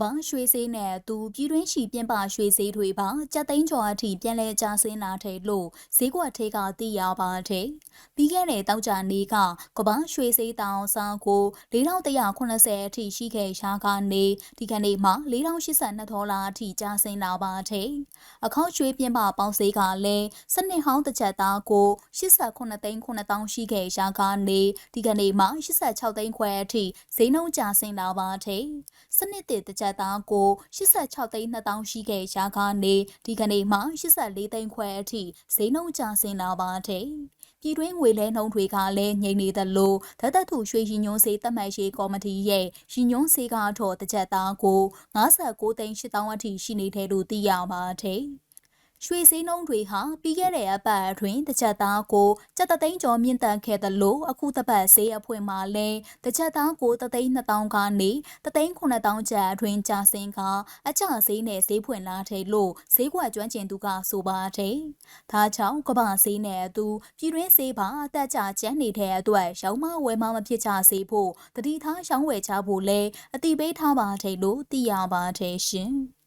ဘာရွှေစေးနဲ့သူပြည်တွင်းရှိပြင်ပရွှေစေးတွေပါကြက်သိန်းကျော်အထိပြန်လဲကျဆင်းလာတယ်လို့ဈေးကွက်ထဲကသိရပါတယ်။ပြီးခဲ့တဲ့တောက်ကြနေ့ကကဘာရွှေစေးတောင်ဆောင်ကို4180အထိရှိခဲ့ရှားကနေဒီကနေ့မှ4082ဒေါ်လာအထိကျဆင်းလာပါတယ်။အခောက်ရွှေပြင်ပပေါင်းဈေးကလည်းစနစ်ဟောင်းတစ်ချက်သားကို89သိန်း9000ရှိခဲ့ရှားကနေဒီကနေ့မှ86သိန်းခွဲအထိဈေးနှုန်းကျဆင်းလာပါတယ်။စနစ်တစ်တစ်ချက်သားကို86သိန်း2000ရှိခဲ့ရာကနေဒီကနေ့မှ84သိန်းခွဲအထိဈေးနှုန်းကျဆင်းလာပါတယ်။ပြည်တွင်းငွေလဲနှုန်းတွေကလည်းငြိမ်နေသလိုဓာတ်သက်ထုရွှေရင်ညွန်းစေးတက်မှတ်ရေးကော်မတီရဲ့ရင်ညွန်းစေးကားထော်တစ်ချက်သားကို59သိန်း8000အထိရှိနေတယ်လို့သိရပါတယ်။ ရွှေစည်းနှုံးတွေဟာပြီးခဲ့တဲ့အပတ်အတွင်းတစ်ချက်သားကိုစက်သိန်းကျော်မြင့်တက်ခဲ့သလိုအခုတစ်ပတ်ဈေးအဖွင့်မှာလဲတစ်ချက်သားကိုတသိန်း2000ကနေတသိန်း9000ကျပ်အတွင်းကျဆင်းကအကျဈေးနဲ့ဈေးဖွင့်လာတယ်လို့ဈေးကွက်ကျွမ်းကျင်သူကဆိုပါတယ်။ဒါကြောင့်ကမ္ဘာဈေးနဲ့အတူပြည်တွင်းဈေးပါအတက်ကျကျန်းနေတဲ့အတွက်ရောင်းမဝယ်မမဖြစ်ချစေဖို့တတိထားရောင်းဝယ်ချဖို့လဲအတိပေးထားပါတယ်လို့သိရပါတယ်ရှင်။